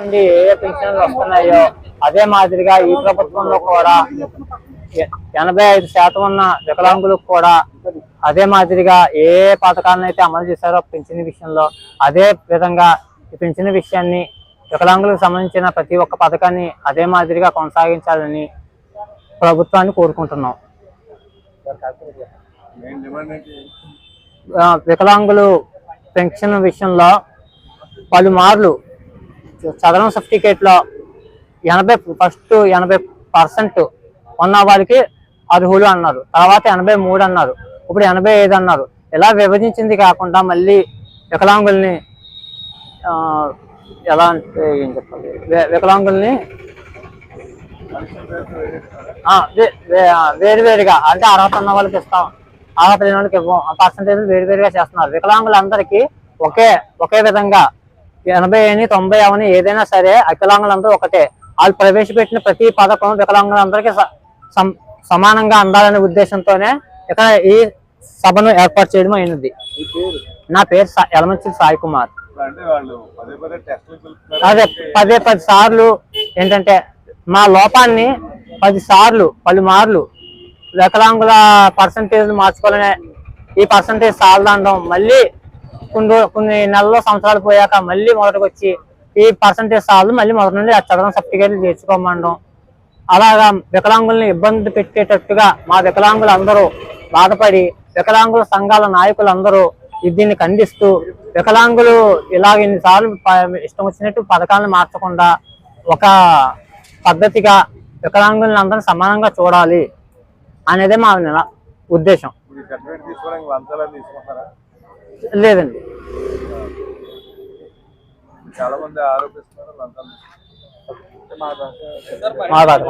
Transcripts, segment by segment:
నుండి ఏ పెన్షన్లు వస్తున్నాయో అదే మాదిరిగా ఈ ప్రభుత్వంలో కూడా ఎనభై ఐదు శాతం ఉన్న వికలాంగులకు కూడా అదే మాదిరిగా ఏ పథకాలను అయితే అమలు చేశారో పెన్షన్ విషయంలో అదే విధంగా ఈ విషయాన్ని వికలాంగులకు సంబంధించిన ప్రతి ఒక్క పథకాన్ని అదే మాదిరిగా కొనసాగించాలని ప్రభుత్వాన్ని కోరుకుంటున్నాం. వికలాంగులు పెన్షన్ విషయంలో పలుమార్లు చదరం సర్టిఫికేట్లో ఎనభై ఫస్ట్ ఎనభై పర్సెంట్ ఉన్న వాళ్ళకి అర్హులు అన్నారు. తర్వాత ఎనభై మూడు అన్నారు. ఇప్పుడు ఎనభై ఐదు అన్నారు. ఇలా విభజించింది కాకుండా మళ్ళీ వికలాంగుల్ని ఎలా అంటే ఏం చెప్పాలి? వికలాంగుల్ని వేరువేరుగా వేరు వేరుగా అంటే అర్హత ఉన్న వాళ్ళకి ఇస్తాం. అర్హత లేని వాళ్ళకి ఇవ్వం. పర్సంటేజ్ వేరువేరుగా చేస్తున్నారు. వికలాంగులందరికీ ఒకే ఒకే విధంగా ఎనభై అని తొంభై అవని ఏదైనా సరే వికలాంగులందరూ ఒకటే. వాళ్ళు ప్రవేశపెట్టిన ప్రతి పథకం వికలాంగులందరికీ సమానంగా అందాలనే ఉద్దేశంతోనే ఇక్కడ ఈ సభను ఏర్పాటు చేయడం అయినది. నా పేరు యలమంచి సాయి కుమార్. అదే పదే పది సార్లు ఏంటంటే మా లోపాన్ని పది సార్లు పలుమార్లు వికలాంగుల పర్సంటేజ్ మార్చుకోవాలనే ఈ పర్సంటేజ్ సాలదండం మళ్ళీ కొన్ని కొన్ని నెలల్లో సంవత్సరాలు పోయాక మళ్ళీ మొదటికి వచ్చి ఈ పర్సంటేజ్ సార్లు మళ్ళీ మొదటి నుండి ఆ చదవడం సర్టిఫికేట్లు చేర్చుకోమండం అలాగా వికలాంగుల్ని ఇబ్బంది పెట్టేటట్టుగా మా వికలాంగులు అందరూ బాధపడి వికలాంగుల సంఘాల నాయకులందరూ దీన్ని ఖండిస్తూ వికలాంగులు ఇలాగ ఇన్నిసార్లు ఇష్టం వచ్చినట్టు పథకాలను మార్చకుండా ఒక పద్ధతిగా వికలాంగులను అందరిని సమానంగా చూడాలి అనేదే మా నిల- ఉద్దేశం. లేదండి. చాలా మంది ఆరోపిస్తున్నారు లంచాలు మా బాధ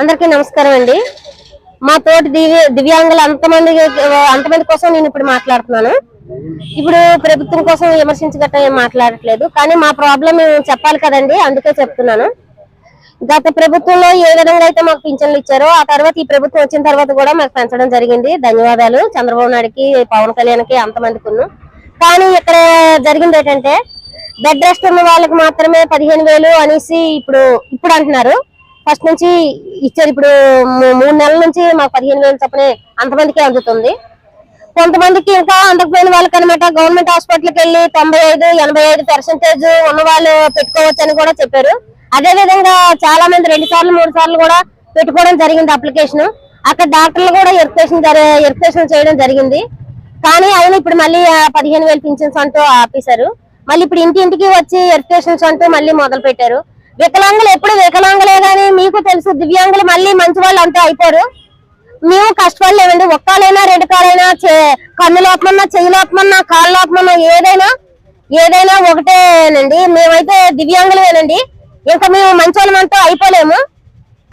అందరికీ నమస్కారం అండి. మా తోటి దివ్య దివ్యాంగులు అంతమంది అంతమంది కోసం నేను ఇప్పుడు మాట్లాడుతున్నాను. ఇప్పుడు ప్రభుత్వం కోసం విమర్శించగట్ట ఏం మాట్లాడట్లేదు. కానీ మా ప్రాబ్లం మేము చెప్పాలి కదండి అందుకే చెప్తున్నాను. గత ప్రభుత్వంలో ఏ విధంగా అయితే మాకు పింఛన్లు ఇచ్చారో ఆ తర్వాత ఈ ప్రభుత్వం వచ్చిన తర్వాత కూడా మాకు పెంచడం జరిగింది. ధన్యవాదాలు. చంద్రబాబు నాయుడుకి పవన్ కళ్యాణ్కి అంతమందికి కానీ ఇక్కడ జరిగింది ఏంటంటే బెడ్ రెస్ట్ ఉన్న వాళ్ళకి మాత్రమే పదిహేను వేలు అనేసి ఇప్పుడు ఇప్పుడు అంటున్నారు. ఫస్ట్ నుంచి ఇచ్చారు. ఇప్పుడు మూడు నెలల నుంచి మాకు పదిహేను వేలు చొప్పున అంతమందికి అందుతుంది. కొంతమందికి ఇంకా అందకపోయిన వాళ్ళకి అనమాట గవర్నమెంట్ హాస్పిటల్కి వెళ్ళి తొంభై ఐదు ఎనభై ఐదు పర్సెంటేజ్ ఉన్న వాళ్ళు పెట్టుకోవచ్చు అని కూడా చెప్పారు. అదే విధంగా చాలా మంది రెండు సార్లు మూడు సార్లు కూడా పెట్టుకోవడం జరిగింది అప్లికేషన్. అక్కడ డాక్టర్లు కూడా ఎరిఫికేషన్ ఎరిఫికేషన్ చేయడం జరిగింది. కానీ ఆయన ఇప్పుడు మళ్ళీ పదిహేను వేలు పింఛన్స్ అంటూ ఆపేశారు. మళ్ళీ ఇప్పుడు ఇంటి ఇంటికి వచ్చి ఎరిఫికేషన్స్ అంటూ మళ్ళీ మొదలు పెట్టారు. వికలాంగులు ఎప్పుడు వికలాంగులే కానీ మీకు తెలుసు దివ్యాంగులు మళ్ళీ మంచి వాళ్ళు అంటూ అయిపోరు. మేము కష్టపడలేమండి ఒక్కలైనా రెండు కాలైనా చే- కన్ను లోపమన్నా చెయ్యి లోపమన్నా కాళ్ళు లోపమన్నా ఏదైనా ఏదైనా ఒకటేనండి. మేమైతే దివ్యాంగులమేనండి ఇంకా మేము మంచోళ్ళమంతా అయిపోలేము.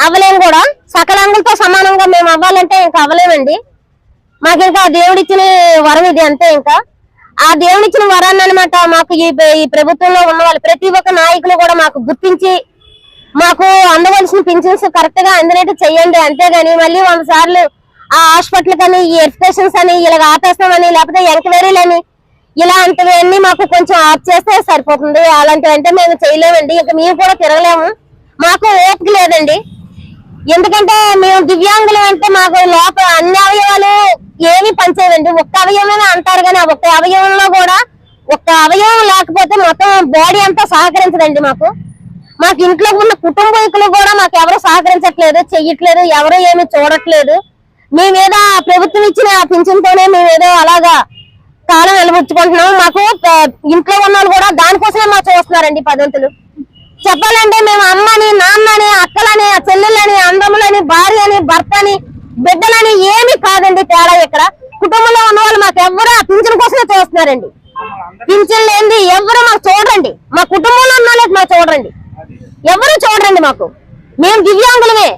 అవ్వలేము కూడా. సకలాంగులతో సమానంగా మేము అవ్వాలంటే ఇంకా అవ్వలేమండి. మాకు ఇంకా ఆ దేవుడిచ్చిన వరం ఇది అంతే ఇంకా. ఆ దేవుడిచ్చిన వరాన్ని అనమాట మాకు ఈ ఈ ప్రభుత్వంలో ఉన్న వాళ్ళు ప్రతి ఒక్క నాయకులు కూడా మాకు గుర్తించి మాకు అందవలసిన పింఛన్స్ కరెక్ట్గా అందినట్టు చెయ్యండి. అంతేగాని మళ్ళీ వంద సార్లు ఆ హాస్పిటల్ కానీ ఈ ఎడ్యుకేషన్స్ అని ఇలా ఆపేస్తామని లేకపోతే ఎంక్వైరీలని ఇలాంటివన్నీ మాకు కొంచెం ఆఫ్ చేస్తే సరిపోతుంది. అలాంటివి అంటే మేము చేయలేమండి. ఇంకా మేము కూడా తిరగలేము. మాకు ఓపిక లేదండి. ఎందుకంటే మేము దివ్యాంగులు అంటే మాకు లోపల అన్ని అవయవాలు ఏమీ పనిచేయదండి ఒక్క అవయవమే అంటారు కానీ ఆ ఒక్క అవయవంలో కూడా ఒక్క అవయవం లేకపోతే మొత్తం బాడీ అంతా సహకరించదండి మాకు. మాకు ఇంట్లో ఉన్న కుటుంబీకులు కూడా మాకు ఎవరు సహకరించట్లేదు చెయ్యట్లేదు ఎవరు ఏమి చూడట్లేదు. మేమేదో ప్రభుత్వం ఇచ్చిన పింఛన్తోనే మేమేదో అలాగా కాలం నిలబుచ్చుకుంటున్నాం మాకు ఇంట్లో ఉన్న వాళ్ళు కూడా దానికోసమే మాకు చూస్తున్నారండి పద్ధతులు చెప్పాలంటే మేము అమ్మని నాన్నని అక్కలని చెల్లెళ్ళని అందములని భార్య అని భర్త భర్తని బిడ్డలని ఏమీ కాదండి తేడా ఇక్కడ. కుటుంబంలో ఉన్న వాళ్ళు మాకు ఎవరు ఆ పింఛన్ కోసమే చూస్తున్నారండి. పింఛన్ లేనిది ఎవరు మాకు చూడండి మా కుటుంబంలో ఉన్న వాళ్ళకి మాకు చూడండి ఎవరు చూడండి మాకు. మేము దివ్యాంగులమే.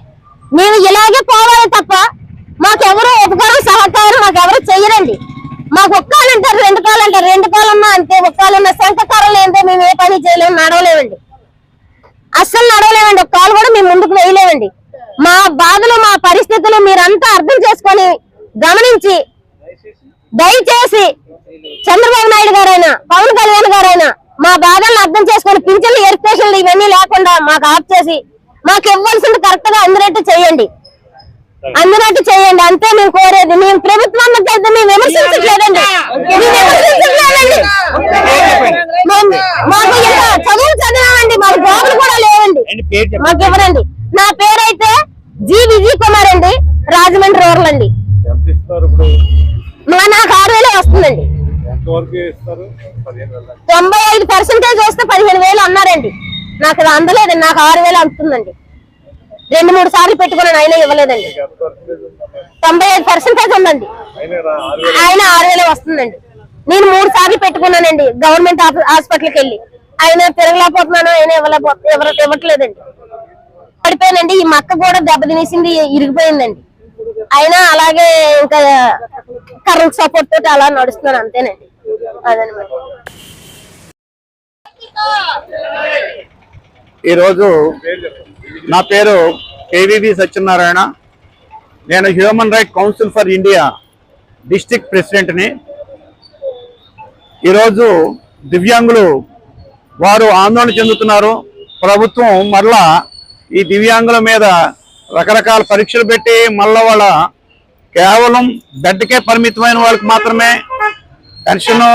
మేము ఇలాగే పోవాలి తప్ప మాకెవరు ఉపకారం సహకారం మాకెవరు చెయ్యరండి మాకు ఒక్కాలు అంటారు రెండు కాలు అంటారు. రెండు కాలు ఉన్నా అంతే ఒక్కాలు ఉన్న శంఖకారం లేదంటే మేము ఏ పని చేయలేము నడవలేమండి. అస్సలు నడవలేమండి. ఒక కాలు కూడా మేము ముందుకు వేయలేమండి. మా బాధలు మా పరిస్థితులు మీరంతా అర్థం చేసుకొని గమనించి దయచేసి చంద్రబాబు నాయుడు గారైనా పవన్ కళ్యాణ్ గారైనా మా బాధలను అర్థం చేసుకొని పింఛన్లు ఎరిఫికేషన్లు ఇవన్నీ లేకుండా మాకు ఆఫ్ చేసి మాకు ఇవ్వాల్సింది కరెక్ట్గా అందినట్టు చేయండి. అందినట్టు చేయండి. అంతే మేము కోరేది. మేము ప్రభుత్వం అయితే మేము విమర్శించట్లేదండి మేము- మాకు ఇంకా చదువు చదివామండి మాకు జాబులు కూడా లేవండి మాకు ఇవ్వరండి నా పేరైతే జి విజయ్ కుమార్ అండి. రాజమండ్రి రూరల్ అండి. నాకు ఆరు వేలు వస్తుందండి. తొంభై ఐదు పర్సెంటేజ్ వస్తే పదిహేను వేలు అన్నారండి. నాకు అది అందలేదండి. నాకు ఆరు వేలు అందుతుందండి రెండు మూడు సార్లు పెట్టుకున్నాను అయినా ఇవ్వలేదండి? తొంభై ఐదు పర్సెంటేజ్ ఉందండి. ఆయన ఆరు వేలు. వస్తుందండి. నేను మూడు సార్లు పెట్టుకున్నానండి. గవర్నమెంట్ హాస్పిటల్కి వెళ్ళి. ఆయన తిరగలేకపోతున్నాను ఆయన ఇవ్వలేకపోతే ఎవరు ఇవ్వట్లేదండి. పడిపోయానండి ఈ మక్క కూడా దెబ్బ తినేసింది ఇరిగిపోయిందండి. అయినా అలాగే ఇంకా కరెంట్ సపోర్ట్ తోటి అలా నడుస్తున్నాను అంతేనండి. అదనమాట. ఈరోజు నా పేరు కేవీవి సత్యనారాయణ. నేను human right council for India district ప్రెసిడెంట్ని. ఈరోజు దివ్యాంగులు వారు ఆందోళన చెందుతున్నారు. ప్రభుత్వం మరలా ఈ దివ్యాంగుల మీద రకరకాల పరీక్షలు పెట్టి మళ్ళీ వాళ్ళ కేవలం బెడ్కే పరిమితమైన వాళ్ళకి మాత్రమే పెన్షన్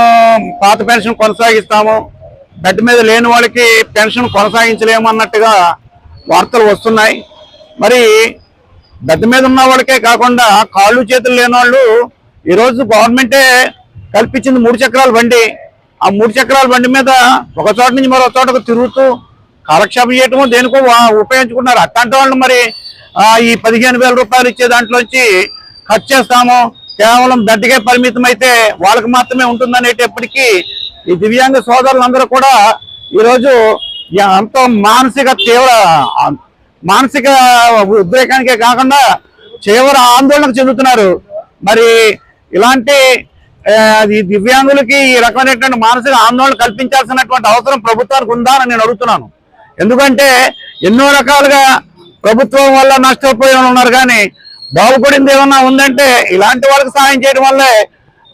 పాత పెన్షన్ కొనసాగిస్తాము. బెడ్ మీద లేని వాళ్ళకి పెన్షన్ కొనసాగించలేము అన్నట్టుగా వార్తలు వస్తున్నాయి. మరి బెడ్ మీద ఉన్న వాళ్ళకే కాకుండా కాళ్ళు చేతులు లేని వాళ్ళు ఈరోజు గవర్నమెంటే కల్పించింది మూడు చక్రాల బండి. ఆ మూడు చక్రాల బండి మీద ఒక చోట నుంచి మరో చోటకు తిరుగుతూ కాలక్షేపం చేయటము దేనికో ఉపయోగించుకున్నారు. అట్లాంటి వాళ్ళు మరి ఈ పదిహేను వేల రూపాయలు ఇచ్చే దాంట్లోంచి ఖర్చు చేస్తాము. కేవలం బెడ్కే పరిమితం అయితే వాళ్ళకి మాత్రమే ఉంటుందనేటప్పటికీ ఈ దివ్యాంగ సోదరులందరూ కూడా ఈరోజు అంత ఎంతో మానసిక తీవ్ర మానసిక ఉద్రేకానికే కాకుండా తీవ్ర ఆందోళనకు చెందుతున్నారు. మరి ఇలాంటి ఈ దివ్యాంగులకి ఈ రకమైనటువంటి మానసిక ఆందోళన కల్పించాల్సినటువంటి అవసరం ప్రభుత్వానికి ఉందా అని నేను అడుగుతున్నాను. ఎందుకంటే ఎన్నో రకాలుగా ప్రభుత్వం వల్ల నష్టపోయిన ఉన్నారు కానీ బాగుపడింది ఏమన్నా ఉందంటే ఇలాంటి వాళ్ళకి సహాయం చేయడం వల్లే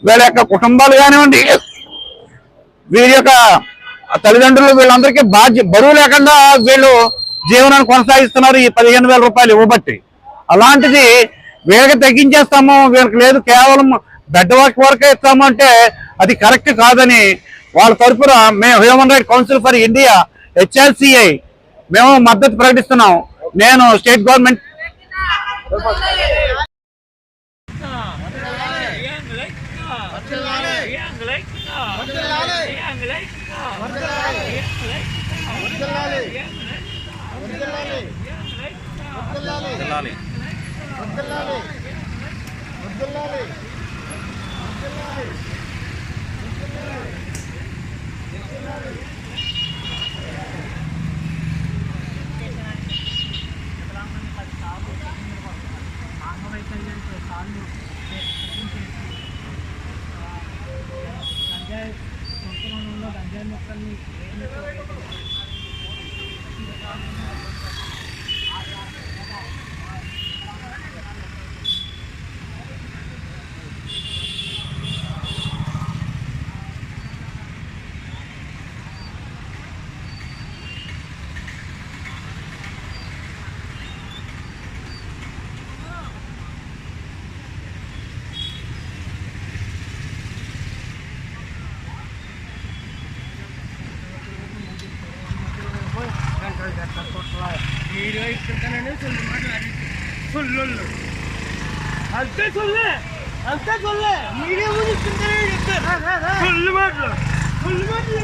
వీళ్ళ యొక్క కుటుంబాలు కానివ్వండి వీరి యొక్క తల్లిదండ్రులు వీళ్ళందరికీ బాధ్య బరువు లేకుండా వీళ్ళు జీవనాన్ని కొనసాగిస్తున్నారు. ఈ పదిహేను వేల రూపాయలు ఇవ్వబట్టి అలాంటిది వీళ్ళకి తగ్గించేస్తాము. వీళ్ళకి లేదు కేవలం బెడ్ వర్క్ వరకే ఇస్తాము అంటే అది కరెక్ట్ కాదని వాళ్ళ తరపున మేము human right council for India HLCI మేము మద్దతు ప్రకటిస్తున్నాం. నేను స్టేట్ గవర్నమెంట్ Thank you. అంతే చొల్లే అంతే మీడియా మాటలు. మాటలు